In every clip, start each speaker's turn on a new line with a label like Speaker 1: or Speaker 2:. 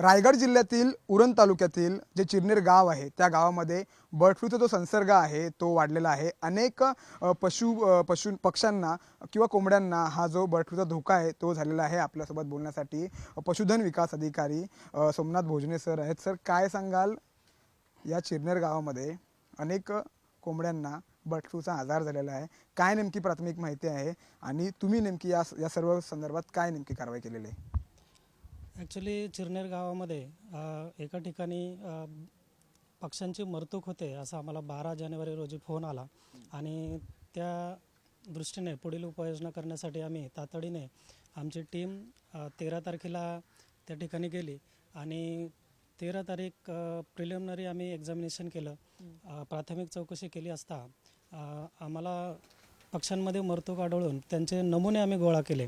Speaker 1: रायगड जिल्ह्यातील उरण तालुक्यातील जे चिरनेर गाव आहे त्या गावामध्ये बर्ड फ्लूचा जो संसर्ग आहे तो वाढलेला आहे. अनेक पशु पशु पक्ष्यांना किंवा कोंबड्यांना हा जो बर्ड फ्लूचा धोका आहे तो झालेला आहे आपल्यासोबत बोलण्यासाठी. पशुधन विकास अधिकारी सोमनाथ भोजने सर आहेत. सर काय सांगाल? या चिरनेर गावामध्ये अनेक कोंबड्यांना बर्ड फ्लूचा आजार झालेला आहे. काय नेमकी प्राथमिक माहिती आहे? आणि तुम्ही नेमकी या या सर्व संदर्भात काय नेमकी कारवाई केलेली आहे?
Speaker 2: ॲक्च्युली चिरनेर गावामध्ये एका ठिकाणी पक्ष्यांची मरतूक होते असा आम्हाला बारा जानेवारी रोजी फोन आला. आणि त्या दृष्टीने पुढील उपाययोजना करण्यासाठी आम्ही तातडीने आमची टीम तेरा तारखेला त्या ठिकाणी गेली. आणि तेरा तारीख प्रिलिमिनरी आम्ही एक्झामिनेशन केलं. प्राथमिक चौकशी केली असता आम्हाला पक्ष्यांमध्ये मरतूक आढळून त्यांचे नमुने आम्ही गोळा केले.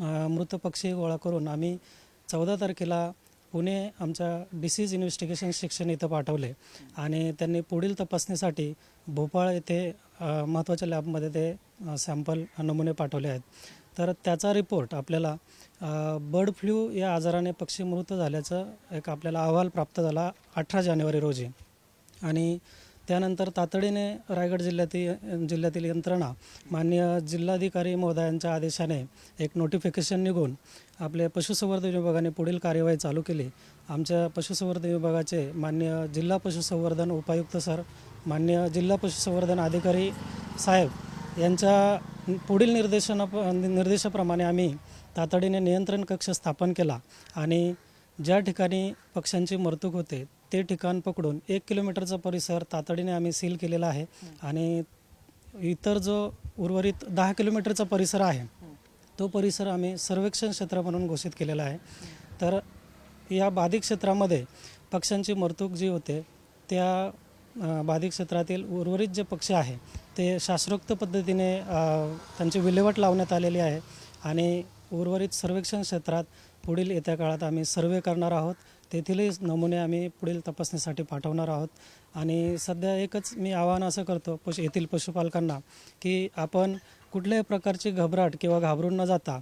Speaker 2: मृत पक्षी गोळा करून आम्ही चौदा तारखेला पुणे आमच्या डिसीज इन्व्हेस्टिगेशन सेक्शन इथं पाठवले. आणि त्यांनी पुढील तपासणीसाठी भोपाळ येथे महत्त्वाच्या लॅबमध्ये ते सॅम्पल नमुने पाठवले आहेत. तर त्याचा रिपोर्ट आपल्याला बर्ड फ्लू या आजाराने पक्षी मृत झाल्याचं एक आपल्याला अहवाल प्राप्त झाला अठरा जानेवारी रोजी. आणि त्यानंतर तातडीने रायगड जिल्ह्यातील जिल्ह्यातील यंत्रणा मान्य जिल्हाधिकारी महोदयांच्या आदेशाने एक नोटिफिकेशन निघून आपले पशुसंवर्धन विभागाने पुढील कार्यवाही चालू केली. आमच्या पशुसंवर्धन विभागाचे मान्य जिल्हा पशुसंवर्धन उपायुक्त सर मान्य जिल्हा पशुसंवर्धन अधिकारी साहेब यांच्या पुढील निर्देशना निर्देशाप्रमाणे आम्ही तातडीने नियंत्रण कक्ष स्थापन केला आणि ज्या ठिकाणी पक्ष्यांची मरतूक होते ते ठिकाण पकडून एक किलोमीटरचा परिसर तातडीने आम्ही सील केलेला आहे. आणि इतर जो उर्वरित दहा किलोमीटरचा परिसर आहे तो परिसर आम्ही सर्वेक्षण क्षेत्र म्हणून घोषित केलेला आहे. तर या बाधित क्षेत्रामध्ये पक्ष्यांची मरतूक जी होते त्या बाधित क्षेत्रातील उर्वरित जे पक्षी आहे ते शास्त्रोक्त पद्धतीने त्यांची विल्हेवाट लावण्यात आलेली आहे. आणि उर्वरित सर्वेक्षण क्षेत्रात पुढील येत्या काळात आम्ही सर्वे करणार आहोत. तेथीलही नमुने आम्ही पुढील तपासणीसाठी पाठवणार आहोत. आणि सध्या एकच मी आवाहन असं करतो पशु येथील पशुपालकांना की आपण कुठल्याही प्रकारची घबराट किंवा घाबरून न जाता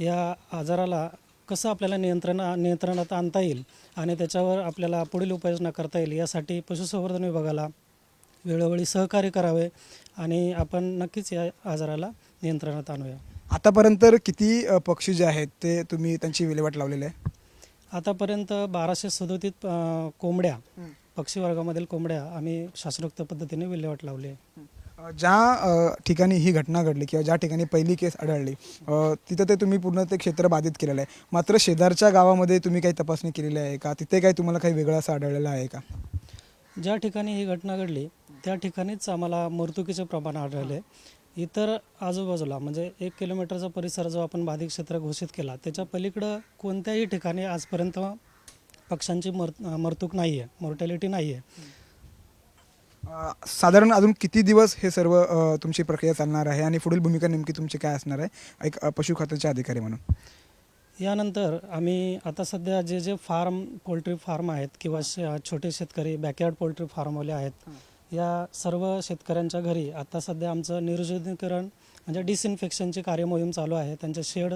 Speaker 2: या आजाराला कसं आपल्याला नियंत्रण नियंत्रणात आणता येईल आणि त्याच्यावर आपल्याला पुढील उपाययोजना करता येईल यासाठी पशुसंवर्धन विभागाला वेळोवेळी सहकार्य करावे आणि आपण नक्कीच या आजाराला नियंत्रणात आणूया.
Speaker 1: आतापर्यंत किती पक्षी जे आहेत ते तुम्ही त्यांची विल्हेवाट लावलेली आहे?
Speaker 2: आतापर्यंत बाराशे सदोतीस कोंबड्या पक्षी वर्गामधील कोंबड्या आम्ही शास्त्रोक्त पद्धतीने विल्हेवाट लावली. आहे
Speaker 1: ज्या ठिकाणी ही घटना घडली किंवा ज्या ठिकाणी पहिली केस आढळली तिथं ते तुम्ही पूर्ण ते क्षेत्र बाधित केलेलं आहे. मात्र शेजारच्या गावामध्ये तुम्ही काही तपासणी केलेली आहे का? तिथे काही तुम्हाला काही वेगळं असं आढळलेलं आहे का?
Speaker 2: ज्या ठिकाणी ही घटना घडली त्या ठिकाणीच आम्हाला मृत्युकीचे प्रमाण आढळले. इतर आजूबाजूला म्हणजे एक किलोमीटरचा परिसर जो आपण बाधित क्षेत्र घोषित केला त्याच्या पलीकडं कोणत्याही ठिकाणी आजपर्यंत पक्ष्यांची मर मरतूक नाही आहे मॉर्टॅलिटी नाही आहे
Speaker 1: साधारण अजून किती दिवस हे सर्व अ, तुमची प्रक्रिया चालणार आहे आणि पुढील भूमिका नेमकी तुमची काय असणार आहे एक अ, पशु खात्याचे अधिकारी म्हणून?
Speaker 2: यानंतर आम्ही आता सध्या जे जे फार्म पोल्ट्री फार्म आहेत किंवा श छोटे शेतकरी बॅकयार्ड पोल्ट्री फार्मवाले आहेत या सर्व शेतकऱ्यांच्या घरी आता सध्या आमचं निर्जलीकरण म्हणजे डिसइन्फेक्शनची कार्यमोहीम चालू आहे. त्यांचे शेड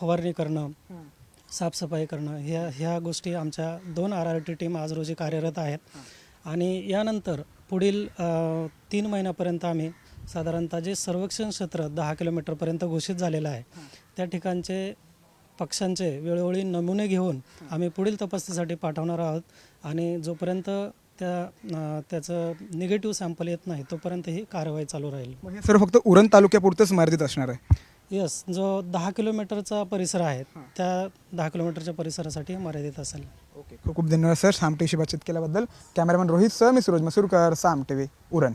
Speaker 2: फवारणी करणं साफसफाई करणं ह्या ह्या गोष्टी आमच्या दोन आर आर टी टीम आज रोजी कार्यरत आहेत. आणि यानंतर पुढील तीन महिन्यापर्यंत आम्ही साधारणतः जे सर्वेक्षण क्षेत्र दहा किलोमीटरपर्यंत घोषित झालेलं आहे त्या ठिकाणचे पक्ष्यांचे वेळोवेळी नमुने घेऊन आम्ही पुढील तपासणीसाठी पाठवणार आहोत. आणि जोपर्यंत त्या त्याचं निगेटिव्ह सॅम्पल येत नाही तोपर्यंत ही कारवाई चालू राहील.
Speaker 1: मग हे सर्व फक्त उरण तालुक्यापुरतंच मर्यादित असणार आहे?
Speaker 2: येस जो दहा किलोमीटरचा परिसर आहे त्या दहा किलोमीटरच्या परिसरासाठी मर्यादित असेल.
Speaker 1: ओके खूप खूप धन्यवाद सर. साम टीव्हीशी बातचीत केल्याबद्दल. Cameraman Rohit sir. मी सुरज मसूरकर साम टीव्ही उरण.